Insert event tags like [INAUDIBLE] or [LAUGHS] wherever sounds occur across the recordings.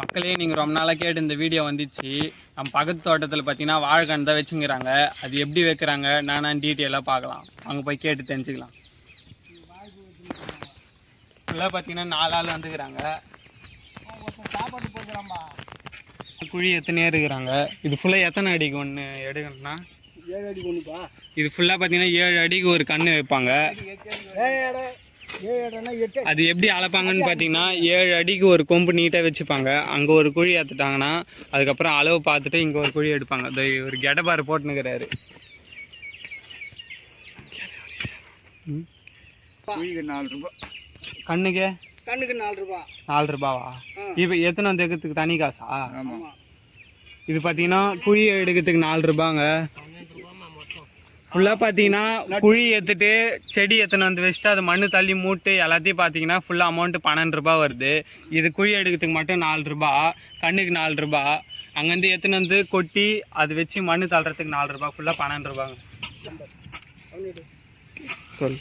மக்களே நீங்கள் ரொம்ப நாளாக கேட்டு இந்த வீடியோ வந்துச்சு. நம்ம பக்கத்து தோட்டத்தில் பார்த்தீங்கன்னா வாழைக்கன்று தான் வச்சுங்கிறாங்க. அது எப்படி வைக்கிறாங்க? நானான்னு டீட்டெயிலாக பார்க்கலாம். அங்கே போய் கேட்டு தெரிஞ்சுக்கலாம். ஃபுல்லாக பார்த்தீங்கன்னா நாலு ஆள் வந்துக்கிறாங்க. குழி எத்தனையோ இருக்கிறாங்க இது ஃபுல்லாக எத்தனை அடிக்கு ஒன்று எடுக்கணும்னா? ஏழு அடி கொண்டுப்பா இது ஃபுல்லாக பார்த்தீங்கன்னா ஏழு அடிக்கு ஒரு கன்று வைப்பாங்க. அது எப்படி அளப்பாங்கன்னு பார்த்தீங்கன்னா ஏழு அடிக்கு ஒரு கொம்பு நீட்டாக வச்சுப்பாங்க. அங்கே ஒரு குழி ஏற்றுட்டாங்கன்னா அதுக்கப்புறம் அளவு பார்த்துட்டு இங்கே ஒரு குழி எடுப்பாங்க. இந்த ஒரு கெடபார் போட்டுனுக்கிறாரு ரூபா. கண்ணுக்கு? கண்ணுக்கு நாலு ரூபா. நாலு ரூபாவா? இப்போ எத்தனை வந்து தனி காசா? இது பார்த்தீங்கன்னா குழி எடுக்கிறதுக்கு நாலு ரூபாங்க. ஃபுல்லாக பார்த்தீங்கன்னா குழி எடுத்துட்டு செடி எத்தனை வந்து வச்சுட்டு அது மண்ணு தள்ளி மூட்டு எல்லாத்தையும் பார்த்தீங்கன்னா ஃபுல்லாக அமௌண்ட்டு பன்னெண்டு ரூபா வருது. இது குழி எடுக்கிறதுக்கு மட்டும் நாலு ரூபா கண்ணுக்கு நாலு ரூபா. அங்கேருந்து எத்தனை வந்து கொட்டி அது வச்சு மண்ணு தள்ளுறதுக்கு நாலு ரூபா ஃபுல்லாக பன்னெண்டு ரூபாங்க. சொல்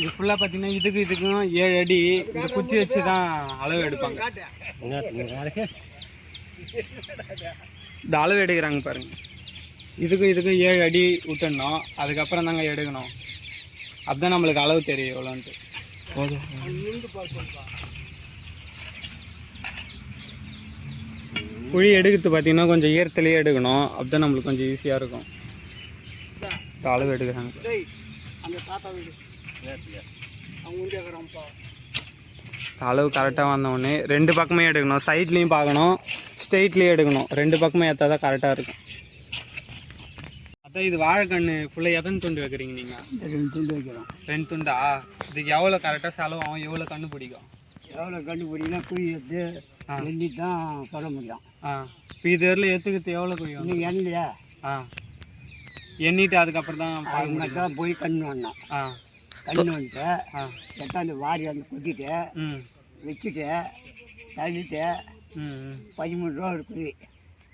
இது ஃபுல்லாக பார்த்தீங்கன்னா இதுக்கு இதுக்கும் ஏழு அடி இந்த குச்சி வச்சு தான் அளவு எடுப்பாங்க. இந்த அளவு எடுக்கிறாங்க பாருங்க. இதுக்கும் இதுக்கும் ஏழு அடி விட்டுடணும். அதுக்கப்புறம் தாங்க எடுக்கணும். அதுதான் நம்மளுக்கு அளவு தெரியும் எவ்வளோன்ட்டு குழி எடுக்கிறது பார்த்தீங்கன்னா கொஞ்சம் ஈரத்துலேயே எடுக்கணும். அதுதான் நம்மளுக்கு கொஞ்சம் ஈஸியாக இருக்கும். அளவு எடுக்கிறாங்க. அளவு கரெக்டாக வந்தோடனே ரெண்டு பக்கமே எடுக்கணும். சைட்லேயும் பார்க்கணும் ஸ்ட்ரெயிட்லேயும் எடுக்கணும். ரெண்டு பக்கமே ஏற்றா தான் கரெக்டாக இருக்கும். அதான் இது வாழைக்கண்ணு ஃபுல்லாக எத்தனை துண்டு வைக்கிறீங்க நீங்கள் ரெண்டு துண்டு வைக்கிறோம். ரெண்டு துண்டா? இதுக்கு எவ்வளோ கரெக்டாக செலவாகும்? எவ்வளோ கண்ணு பிடிக்கும்? எவ்வளோ கண்டுபிடினா குழி எடுத்து எண்ணி தான் சொல்ல முடியும். ஆ. இப்போ இது வரல ஏற்றுக்கிறது எவ்வளோ குழி இன்னும் எண்ணலையா ஆ. எண்ணிட்டு அதுக்கப்புறம் தான் போய் கண்ணு வந்தோம் ஆ. கண்ணு வந்துட்டு ஆ. எட்டாந்து வாரி வந்து குத்திட்டு ம். வச்சுட்டு தள்ளிட்டு ம் ம். பதிமூணு ரூபா ஒரு குழி.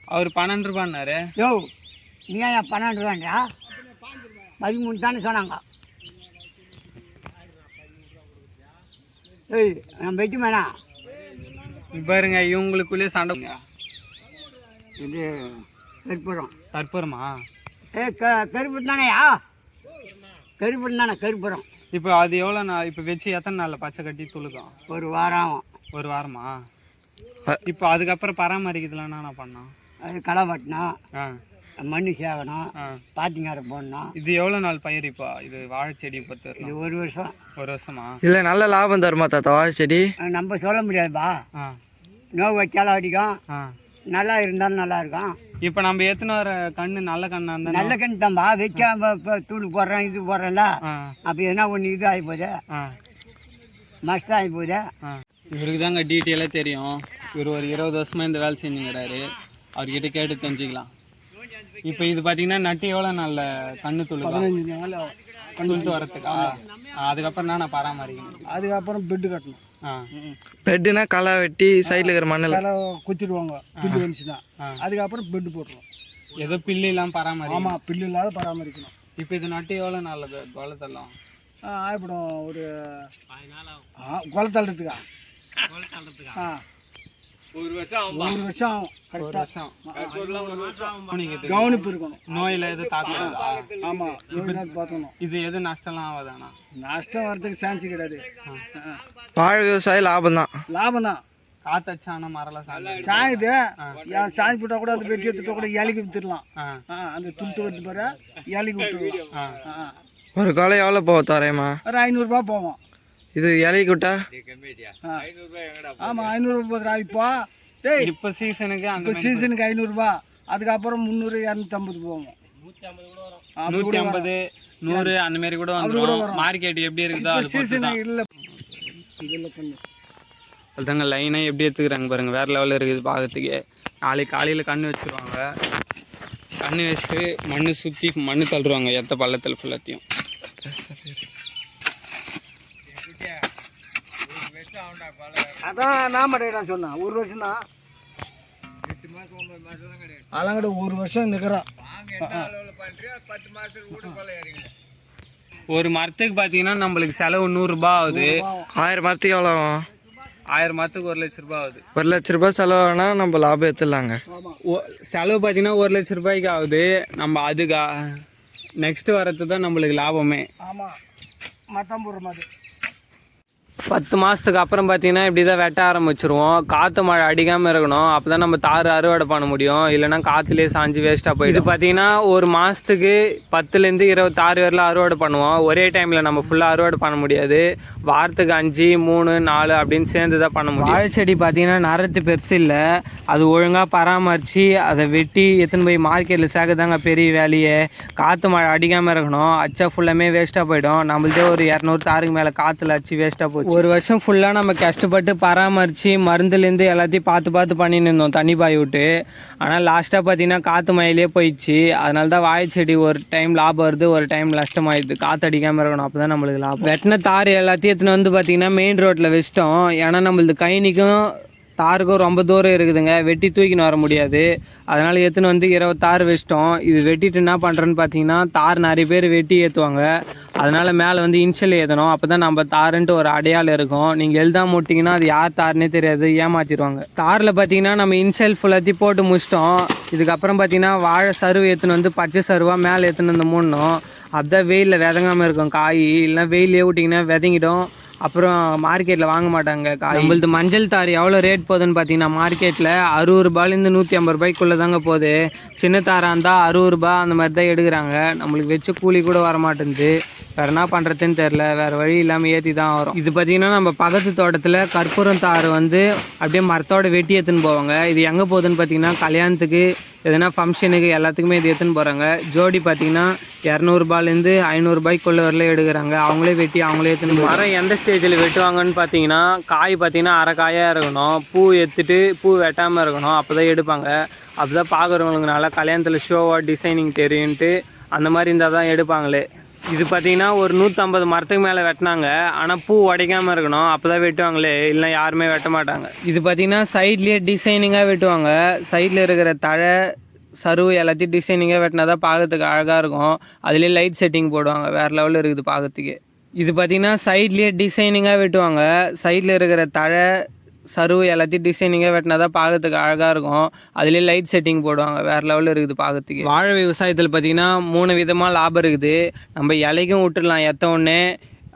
அவர் பன்னெண்டு ரூபான்னாரு? யோ நீ ஏன் பன்னெண்டு ரூபாண்டா பதிமூணு தானே சொன்னாங்க. ஏய் நான் வெட்டுமேனா இப்ப பாருங்க இவங்களுக்குள்ளேயே சண்டைங்க இது கருப்புறம் கற்பூரமா ஏ க கருப்பு தானேயா? கருப்பு தானே கருப்புறம் இப்போ அது எவ்வளோ நாள் இப்போ வச்சு எத்தனை நாளில் பச்சை கட்டி துளுக்கும்? ஒரு வாரம் ஆகும். ஒரு வாரமா? இப்போ அதுக்கப்புறம் பராமரிக்கிறதுலாம் என்ன பண்ணோம் அது களை வெட்டணும் ஆ. மண் சேவணும் ஆ. பாத்திங்கார போடணும். இது எவ்வளோ நாள் பயிர் இப்போ இது வாழை செடியை பொறுத்த இது ஒரு வருஷம். ஒரு வருஷமா? இல்லை நல்ல லாபம் தருமா தாத்தா வாழை செடி அஹ் நம்ம சொல்ல முடியாதுப்பா. நோவு வச்சாலும் அடிக்கும். நல்லா இருந்தாலும் நல்லா இருக்கும். இப்போ நம்ம எத்தனை வர கண்ணு நல்ல கண்ணா இருந்தா நல்ல கண் தான்பா வச்சா இப்போ தூள் போடுறேன் இது போடுறேன்ல அப்போ எதனா ஒன்று இது ஆகி போகுது. நஷ்டம் ஆகி போகுது. இவருக்கு தாங்க டீட்டெயிலாக தெரியும். இவர் ஒரு இருபது வருஷமா இந்த வேலை செஞ்சுங்கிறாரு அவர்கிட்ட கேட்டு தெரிஞ்சுக்கலாம். இப்போ இது பார்த்தீங்கன்னா நட்டு எவ்வளோ நாளில் கண்ணு துளுக்கும் பதினஞ்சு நாள். துளுத்து வரத்துக்கா அதுக்கப்புறம் தான் நான் பராமரிக்கணும்? அதுக்கப்புறம் பெட்டு கட்டணும். ஆ. பெட்டுனா களை வெட்டி சைடில் இருக்கிற மண்ணில். தலை குத்திடுவாங்க. பில்லு வந்துச்சுன்னா. அதுக்கப்புறம் பெட்டு போட்டுருவோம். ஏதோ பில்லு இல்லாமல் பராமரிக்கணும்? ஆமாம் பில்லு இல்லாத பராமரிக்கணும். இப்போ இது நட்டு எவ்வளோ நாளில் வளர்த்தலாம்? ஆ, ஆயிப்படும். ஒரு ஆ குலை தள்ளுறதுக்கா? ஆ. ஒரு வருஷம் ஒரு வருஷம் ஒரு. கவனிப்பு இருக்கணும். நோயில் எது தாக்குதா ஆமாம் பார்த்துக்கணும். இது எது நஷ்டம்லாம் ஆகாதாண்ணா? நஷ்டம் வர்றதுக்கு சான்ஸ் கிடையாது. வாழை விவசாயம் லாபம் தான். லாபம் தான். காத்தச்சான மரலாம் சாப்பிட சாயுது சாய் போட்டால் கூட அந்த வெட்டி எடுத்துட்டா கூட இலைக்கு வித்துடலாம். அந்த துளுத்து வந்து பாரு இலைக்கு [LAUGHS] ஆ. ஒரு காலை எவ்வளோ போகும் தரேம்மா ஒரு ஐநூறுரூபா போவோம். இது இலையை விட்டா ஆ. ஆமாம் ஐநூறுரூபா இப்போ. டேய் இப்போ சீசனுக்கு அந்த இப்போ சீசனுக்கு ஐநூறுரூபா அதுக்கப்புறம் முந்நூறு இரநூத்தம்பது போவோம். நூற்றி கூட வரும். ஐம்பது நூறு அந்த மாதிரி கூட வந்துடும் மார்க்கெட் எப்படி இருக்குதோ அது சீசன் இல்லை. அதுதாங்க லைனாக எப்படி எடுத்துக்கிறாங்க பாருங்க. வேற லெவலில் இருக்குது பார்க்கறதுக்கு நாளைக்கு காலையில் கண்ணு வச்சிருவாங்க. கண்ணு வச்சுட்டு மண்ணு சுற்றி மண்ணு தள்ளுருவாங்க எத்த பள்ளத்தில் ஃபுல்லாத்தையும் அதான் நான் நான் சொன்னேன். ஒரு வருஷம் தான் அதெல்லாம் கூட ஒரு வருஷம் நிற்கிறோம் ஒரு மரத்துக்கு பார்த்தீங்கன்னா நம்மளுக்கு செலவு நூறுரூபா ஆகுது. ஆயிரம் மரத்துக்கு எவ்வளோ ஆகும்? ஆயிரம் மரத்துக்கு ஒரு லட்ச ரூபாய் ஆகுது. ஒரு லட்ச ரூபாய் செலவானா நம்ம லாபம் எடுத்துடலாங்க. செலவு பார்த்தீங்கன்னா ஒரு லட்ச ரூபாய்க்கு ஆகுது. நம்ம அதுக்கு நெக்ஸ்ட் வரது தான் நம்மளுக்கு லாபமே. ஆமாம் மத்தம்பூர் மாதிரி. பத்து மாதத்துக்கு அப்புறம் பார்த்தீங்கன்னா இப்படி தான் வெட்ட ஆரம்பிச்சிருவோம். காற்று மழை அடிக்காமல் இருக்கணும். அப்போ தான் நம்ம தார் அறுவடை பண்ண முடியும். இல்லைன்னா காற்றுலேயே சாஞ்சு வேஸ்ட்டாக போயிடும். இது பார்த்தீங்கன்னா ஒரு மாதத்துக்கு பத்துலேருந்து இருபத்தாறு வரலாம் அறுவடை பண்ணுவோம். ஒரே டைமில் நம்ம ஃபுல்லாக அறுவடை பண்ண முடியாது. வாரத்துக்கு அஞ்சு மூணு நாலு அப்படின்னு சேர்ந்து தான் பண்ண முடியும். வாழை செடி பார்த்தீங்கன்னா நரத்து பெருசு இல்லை. அது ஒழுங்காக பராமரித்து அதை வெட்டி எடுத்துன்னு போய் மார்க்கெட்டில் சேர்க்கதாங்க பெரிய வேலையே. காற்று மழை அடிக்காமல் இருக்கணும். அச்சா ஃபுல்லாமே வேஸ்ட்டாக போயிடும். நம்மள்தே ஒரு இரநூறு தாருக்கு மேலே காற்றுல அச்சு வேஸ்ட்டாக போச்சு. ஒரு வருஷம் ஃபுல்லாக நம்ம கஷ்டப்பட்டு பராமரித்து மருந்துலேருந்து எல்லாத்தையும் பார்த்து பார்த்து பண்ணின்னு இருந்தோம் தண்ணி பாய் விட்டு. ஆனால் லாஸ்ட்டாக பார்த்தீங்கன்னா காற்று மயிலே போயிடுச்சு. அதனால தான் வாழை செடி ஒரு டைம் லாபம் வருது ஒரு டைம் நஷ்டமாயிடுது காற்று அடிக்காமல் இருக்கணும் அப்போ தான் நம்மளுக்கு லாபம். வெட்டின தார் எல்லாத்தையும் எடுத்துன்னு வந்து பார்த்தீங்கன்னா மெயின் ரோட்டில் வச்சிட்டோம். ஏன்னா நம்மளது கைனிக்கும் தாருக்கும் ரொம்ப தூரம் இருக்குதுங்க. வெட்டி தூக்கின்னு வர முடியாது. அதனால் எடுத்துன்னு வந்து இருபத்தாறு வச்சிட்டோம். இது வெட்டிட்டு என்ன பண்ணுறேன்னு பார்த்தீங்கன்னா தார் நிறைய பேர் வெட்டி ஏற்றுவாங்க அதனால் மேலே வந்து இன்ஷியல் ஏற்றணும் அப்போ தான் நம்ம தாருன்ட்டு ஒரு அடையாளம் இருக்கும். நீங்கள் எழுதாம விட்டிங்கன்னா அது யார் தாருன்னே தெரியாது. ஏமாற்றிடுவாங்க தாரில் பார்த்தீங்கன்னா நம்ம இன்ஷியல் ஃபுல்லாத்தையும் போட்டு முடிச்சிட்டோம். இதுக்கப்புறம் பார்த்தீங்கன்னா வாழை சருவு ஏற்றுன்னு வந்து பச்சை சருவாக மேலே ஏற்றுன்னு வந்து மூடணும். அப்படிதான் வெயிலில் விதங்காமல் இருக்கும். காய் இல்லைன்னா வெயிலே விட்டிங்கன்னா விதங்கிடும். அப்புறம் மார்க்கெட்டில் வாங்க மாட்டாங்க. நம்மளது மஞ்சள் தார் எவ்வளோ ரேட் போகுதுன்னு பார்த்தீங்கன்னா மார்க்கெட்டில் அறுபது ரூபாயிலேருந்து நூற்றி ஐம்பது ரூபாய்க்குள்ளே தாங்க போகுது. சின்ன தாராக இருந்தால் அறுபது ரூபாய் அந்த மாதிரி தான் எடுக்கிறாங்க. நம்மளுக்கு வச்ச கூலி கூட வர மாட்டேங்குது வேறு என்ன பண்ணுறதுன்னு தெரில வேறு வழி இல்லாமல் ஏற்றி தான் வரும். இது பார்த்தீங்கன்னா நம்ம பக்கத்து தோட்டத்தில் கற்பூரம் தார் வந்து அப்படியே மரத்தோட வெட்டி எடுத்துன்னு போவாங்க. இது எங்கே போகுதுன்னு பார்த்தீங்கன்னா கல்யாணத்துக்கு எதனா ஃபங்க்ஷனுக்கு எல்லாத்துக்குமே இது எடுத்துன்னு போகிறாங்க ஜோடி பார்த்தீங்கன்னா இரநூறுபாலேருந்து ஐநூறுபாய்க்குள்ள வரல எடுக்கிறாங்க. அவங்களே வெட்டி அவங்களே எடுத்துன்னு மரம் எந்த ஸ்டேஜில் வெட்டுவாங்கன்னு பார்த்தீங்கன்னா காய் பார்த்தீங்கன்னா அரை காயாக இருக்கணும். பூ எடுத்துட்டு பூ வெட்டாமல் இருக்கணும். அப்போ தான் எடுப்பாங்க. அப்போ தான் பார்க்குறவங்களுக்கு நல்லா கல்யாணத்தில் ஷோவாக டிசைனிங் தெரியுன்ட்டு அந்த மாதிரி இருந்தால் தான் எடுப்பாங்களே. இது பார்த்தீங்கன்னா ஒரு நூற்றம்பது மரத்துக்கு மேலே வெட்டினாங்க. ஆனால் பூ உடைக்காமல் இருக்கணும். அப்போ தான் வெட்டுவாங்களே. இல்லை யாருமே வெட்ட மாட்டாங்க. இது பார்த்தீங்கன்னா சைட்லேயே டிசைனிங்காக வெட்டுவாங்க. சைடில் இருக்கிற தழை சருவு எல்லாத்தையும் டிசைனிங்காக வெட்டினா தான் பார்க்கறதுக்கு அழகாக இருக்கும். அதுலேயே லைட் செட்டிங் போடுவாங்க. வேறு லெவலில் இருக்குது பார்க்கறதுக்கு இது பார்த்தீங்கன்னா சைட்லேயே டிசைனிங்காக வெட்டுவாங்க. சைடில் இருக்கிற தழை சருவு எல்லாத்தையும் டிசைனிங்காக வெட்டினா தான் பார்க்கறதுக்கு அழகாக இருக்கும். அதுலேயே லைட் செட்டிங் போடுவாங்க. வேறு லெவலில் இருக்குது பார்க்கறதுக்கு வாழை விவசாயத்தில் பார்த்தீங்கன்னா மூணு விதமாக லாபம் இருக்குது. நம்ம இலைக்கும் விட்டுடலாம் எத்த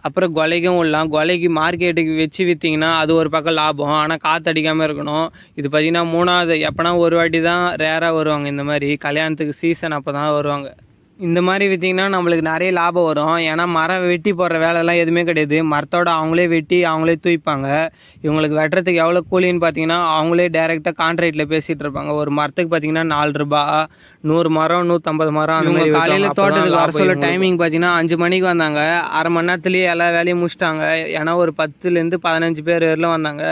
அப்புறம் கொலைக்கும் விடலாம். கொலைக்கு மார்க்கெட்டுக்கு வச்சு விற்றீங்கன்னா அது ஒரு பக்கம் லாபம். ஆனால் காற்று அடிக்காமல் இருக்கணும். இது பார்த்தீங்கன்னா மூணாவது எப்போனா ஒரு வாட்டி தான் ரேராக வருவாங்க இந்த மாதிரி. கல்யாணத்துக்கு சீசன் அப்போ தான் வருவாங்க. இந்த மாதிரி விற்றீங்கன்னா நம்மளுக்கு நிறைய லாபம் வரும். ஏன்னா மரம் வெட்டி போடுற வேலைலாம் எதுவுமே கிடையாது. மரத்தோட அவங்களே வெட்டி அவங்களே தூய்ப்பாங்க. இவங்களுக்கு வெட்டுறதுக்கு எவ்வளோ கூலின்னு பார்த்தீங்கன்னா அவங்களே டைரெக்டாக கான்ட்ராக்டில் பேசிகிட்டு இருப்பாங்க. ஒரு மரத்துக்கு பார்த்தீங்கன்னா நாலு ரூபா நூறு மரம் நூற்றம்பது மரம் அந்த மாதிரி காலையில் தோட்டத்துக்கு வர சொல்ல டைமிங் பார்த்தீங்கன்னா அஞ்சு மணிக்கு வந்தாங்க. அரை மணி நேரத்துலேயே எல்லா வேலையும் முடிச்சிட்டாங்க. ஏன்னா ஒரு பத்துலேருந்து பதினஞ்சு பேர் வரலாம் வந்தாங்க.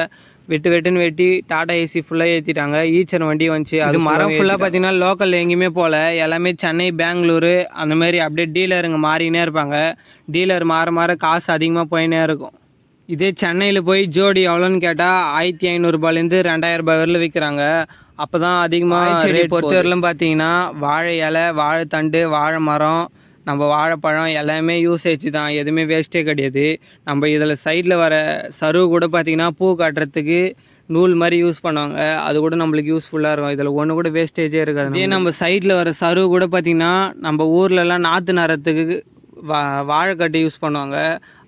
வெட்டு வெட்டுன்னு வெட்டி டாடா ஏசி ஃபுல்லாக ஏற்றிட்டாங்க ஈச்சர் வண்டி வந்துச்சு. அது மரம் ஃபுல்லாக பார்த்தீங்கன்னா லோக்கல் எங்கேயுமே போகல எல்லாமே சென்னை பெங்களூரு அந்த மாதிரி அப்படியே டீலருங்க மாறினே இருப்பாங்க. டீலர் மாற மாற காசு அதிகமாக போயினே இருக்கும். இதே சென்னையில் போய் ஜோடி எவ்வளோன்னு கேட்டால் ஆயிரத்தி ஐநூறுரூபாலேருந்து ரெண்டாயிரம் ரூபாய் வரல விற்கிறாங்க அப்போ தான் அதிகமாக பொறுத்தவரையிலும் பார்த்தீங்கன்னா வாழை இலை வாழைத்தண்டு வாழை மரம் நம்ம வாழைப்பழம் எல்லாமே யூசேஜ் தான் எதுவுமே வேஸ்ட்டே கிடையாது. நம்ம இதில் சைடில் வர சருவு கூட பார்த்திங்கன்னா பூ கட்டுறதுக்கு நூல் மாதிரி யூஸ் பண்ணுவாங்க. அது கூட நம்மளுக்கு யூஸ்ஃபுல்லாக இருக்கும். இதில் ஒன்று கூட வேஸ்டேஜே இருக்காது. இதே நம்ம சைடில் வர சருவு கூட பார்த்திங்கன்னா நம்ம ஊர்லலாம் நாற்று நடுறதுக்கு வா வாழைக்கட்டு யூஸ் பண்ணுவாங்க.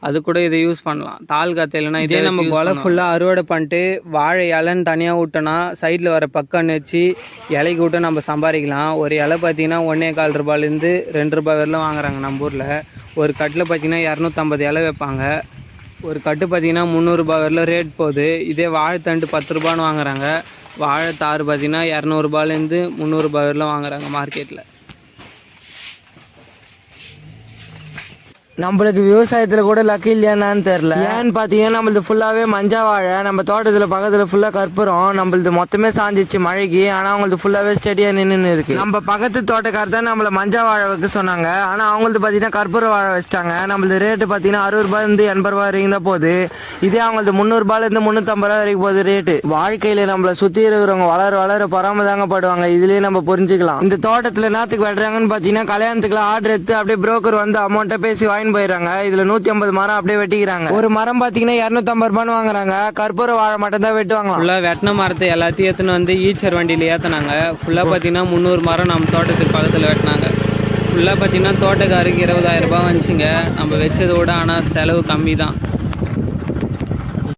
அது கூட இதை யூஸ் பண்ணலாம். காற்று இல்லைன்னா இதே நம்ம கொலை ஃபுல்லாக அறுவடை பண்ணிட்டு வாழை இலைன்னு தனியாக விட்டோன்னா சைடில் வர பக்கம் வச்சு இலைக்கு விட்டு நம்ம சம்பாதிக்கலாம். ஒரு இலை பார்த்தீங்கன்னா ஒன்றே கால் ரூபாயிலேருந்து ரெண்டு ரூபாய் வரலாம் வாங்குறாங்க நம்ம ஊரில். ஒரு கட்டில் பார்த்தீங்கன்னா இரநூத்தம்பது இலை வைப்பாங்க. ஒரு கட்டு பார்த்தீங்கன்னா முந்நூறுரூபா வரல ரேட் போகுது. இதே வாழைத்தண்டு பத்து ரூபான்னு வாங்குறாங்க. வாழைத்தாறு பார்த்தீங்கன்னா இரநூறுபாலேருந்து முந்நூறுரூபா வரலாம் வாங்குறாங்க மார்க்கெட்டில் நம்மளுக்கு விவசாயத்தில் கூட லக்கு இல்லையான்னு தெரில ஏன்னு பார்த்தீங்கன்னா நம்மளது ஃபுல்லாகவே மஞ்சா வாழை நம்ம தோட்டத்தில் பக்கத்தில் ஃபுல்லாக கற்பூரம் நம்மளது மொத்தமே சாஞ்சிச்சு மழைக்கு ஆனால் அவங்களது ஃபுல்லாகவே செடியாக நின்று இருக்கு. நம்ம பக்கத்து தோட்டக்கார தான் நம்மளை மஞ்சா வாழை வைக்க சொன்னாங்க. ஆனால் அவங்களது பார்த்தீங்கன்னா கற்பூர வாழை வச்சிட்டாங்க. நம்மளது ரேட்டு பார்த்தீங்கன்னா அறுபது ரூபாயிலிருந்து எண்பது ரூபாய் வரைக்கும் தான் போகுது. இதே அவங்களது முந்நூறுபாலேருந்து முந்நூற்றம்பது ரூபாய் வரைக்கும் போகுது ரேட்டு வாழ்க்கையில் நம்மளை சுற்றி இருக்கிறவங்க வளர வளர பொறாம தாங்க படுவாங்க இதுலேயே நம்ம புரிஞ்சுக்கலாம். இந்த தோட்டத்தில் என்னத்துக்கு விடுறாங்கன்னு பார்த்தீங்கன்னா கல்யாணத்துக்குலாம் ஆர்டர் எடுத்து அப்படியே புரோக்கர் வந்து அமௌண்ட்டை பேசி வாங்கி வாங்கிட்டு போயிடுறாங்க. இதுல நூத்தி ஐம்பது மரம் அப்படியே வெட்டிக்கிறாங்க. ஒரு மரம் பாத்தீங்கன்னா இரநூத்தம்பது ரூபான்னு வாங்குறாங்க. கற்பூர வாழை மட்டும் தான் வெட்டுவாங்க ஃபுல்லாக வெட்டின மரத்தை எல்லாத்தையும் எடுத்துன்னு வந்து ஈச்சர் வண்டியில் ஏற்றினாங்க ஃபுல்லாக பார்த்தீங்கன்னா முந்நூறு மரம் நம்ம தோட்டத்துக்கு பக்கத்தில் வெட்டினாங்க. ஃபுல்லாக பார்த்தீங்கன்னா தோட்டக்காருக்கு இருபதாயிரம் ரூபாய் வந்துச்சுங்க. நம்ம வச்சதை விட ஆனால் செலவு கம்மி தான்